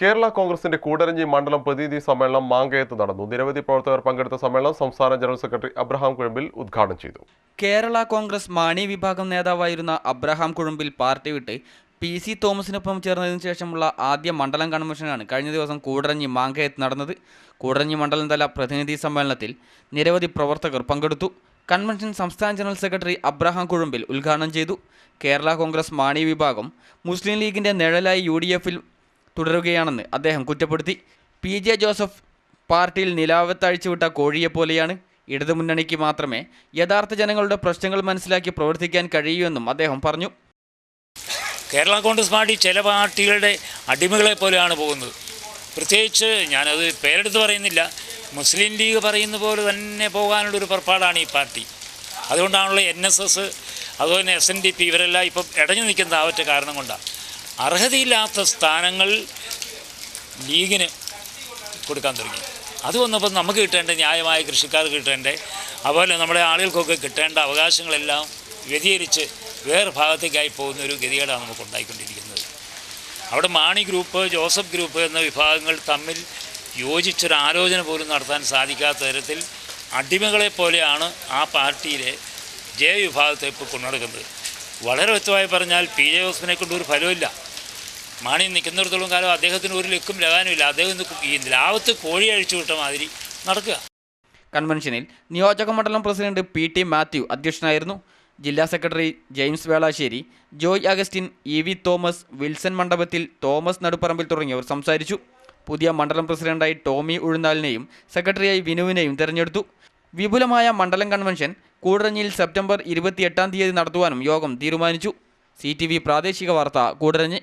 കേരള കോൺഗ്രസിന്റെ കൂടരഞ്ഞി മണ്ഡലം പ്രതിനിധി സമ്മേളനം മാങ്കയത്ത് നടന്നു. നിരവധി പ്രവർത്തകർ പങ്കെടുത്ത സമ്മേളനം സംസ്ഥാന ജനറൽ സെക്രട്ടറി അബ്രഹാം കുഴമ്പിൽ ഉദ്ഘാടനം ചെയ്തു. കേരള കോൺഗ്രസ് മാണി വിഭാഗം നേതാവായിരുന്ന അബ്രഹാം കുഴമ്പിൽ പാർട്ടി വിട്ട് പി സി തോമസിനൊപ്പം ചേർന്നതിനു ശേഷമുള്ള ആദ്യ മണ്ഡലം കൺവെൻഷനാണ് കഴിഞ്ഞ ദിവസം കൂടരഞ്ഞി മാങ്കയത്ത് നടന്നത്. കൂടരഞ്ഞി മണ്ഡലം തല പ്രതിനിധി സമ്മേളനത്തിൽ നിരവധി പ്രവർത്തകർ പങ്കെടുത്തു. കൺവെൻഷൻ സംസ്ഥാന ജനറൽ സെക്രട്ടറി അബ്രഹാം കുഴുമ്പിൽ ഉദ്ഘാടനം ചെയ്തു. കേരള കോൺഗ്രസ് മാണി വിഭാഗം മുസ്ലിം ലീഗിന്റെ നിഴലായി യു ഡി എഫിൽ തുടരുകയാണെന്ന് അദ്ദേഹം കുറ്റപ്പെടുത്തി. പി. ജെ. ജോസഫ് പാർട്ടിയിൽ നിലാവത്തഴിച്ചുവിട്ട കോഴിയെപ്പോലെയാണ് ഇടതുമുന്നണിക്ക് മാത്രമേ യഥാർത്ഥ ജനങ്ങളുടെ പ്രശ്നങ്ങൾ മനസ്സിലാക്കി പ്രവർത്തിക്കാൻ കഴിയൂ എന്നും അദ്ദേഹം പറഞ്ഞു. കേരള കോൺഗ്രസ് പാർട്ടി ചില പാർട്ടികളുടെ അടിമകളെ പോലെയാണ് പോകുന്നത്. പ്രത്യേകിച്ച് ഞാനത് പേരെടുത്ത് പറയുന്നില്ല. മുസ്ലിം ലീഗ് പറയുന്ന പോലെ തന്നെ പോകാനുള്ള ഒരു പുറപ്പാടാണ് ഈ പാർട്ടി. അതുകൊണ്ടാണല്ലോ എൻ എസ് എസ് അതുപോലെ എസ് എൻ ഡി പി ഇവരെല്ലാം ഇപ്പം ഇടഞ്ഞു നിൽക്കുന്ന ആവറ്റ കാരണം കൊണ്ടാണ്. അർഹതയില്ലാത്ത സ്ഥാനങ്ങൾ ലീഗിന് കൊടുക്കാൻ തുടങ്ങി. അത് വന്നപ്പോൾ നമുക്ക് കിട്ടേണ്ട ന്യായമായ കൃഷിക്കാർക്ക് കിട്ടേണ്ടേ അതുപോലെ നമ്മുടെ ആളുകൾക്കൊക്കെ കിട്ടേണ്ട അവകാശങ്ങളെല്ലാം വ്യതിചരിച്ച് വേറെ ഭാഗത്തേക്കായി പോകുന്ന ഒരു ഗതികേടാണ് നമുക്ക് ഉണ്ടായിക്കൊണ്ടിരിക്കുന്നത്. അവിടെ മാണി ഗ്രൂപ്പ് ജോസഫ് ഗ്രൂപ്പ് എന്ന വിഭാഗങ്ങൾ തമ്മിൽ യോജിച്ചൊരു ആലോചന പോലും നടത്താൻ സാധിക്കാത്ത തരത്തിൽ അടിമകളെ പോലെയാണ് ആ പാർട്ടിയിലെ ജയ വിഭാഗത്തെ ഇപ്പോൾ കൊണ്ടുനടക്കുന്നത് വളരെ വ്യക്തമായി പറഞ്ഞാൽ പി ജെ ജോസഫിനെ കൊണ്ടൊരു ഫലമില്ല മാണി നിൽക്കുന്നിടത്തോളം കാലം അദ്ദേഹത്തിന് ഒരു ലക്കും ലഗാനുമില്ല അദ്ദേഹം ഇന്ന് ഈ ലാവത്ത് കോഴി അഴിച്ചു വിട്ട മാതിരി നടക്കുക. കൺവെൻഷനിൽ നിയോജക മണ്ഡലം പ്രസിഡന്റ് പി ടി മാത്യു അധ്യക്ഷനായിരുന്നു. ജില്ലാ secretary James Velassery Joy Augustine E V Thomas Wilson Mandapathil Thomas Naduparambil തുടങ്ങിയവർ സംസാരിച്ചു. പുതിയ മണ്ഡലം പ്രസിഡന്റായി ടോമി ഉഴുന്നാലിനെയും സെക്രട്ടറിയായി വിനുവിനെയും തെരഞ്ഞെടുത്തു. വിപുലമായ മണ്ഡലം കൺവെൻഷൻ കൂടരഞ്ഞിയിൽ സെപ്റ്റംബർ ഇരുപത്തിയെട്ടാം തീയതി നടത്തുവാനും യോഗം തീരുമാനിച്ചു. സി പ്രാദേശിക വാർത്ത കൂടരഞ്ഞ്.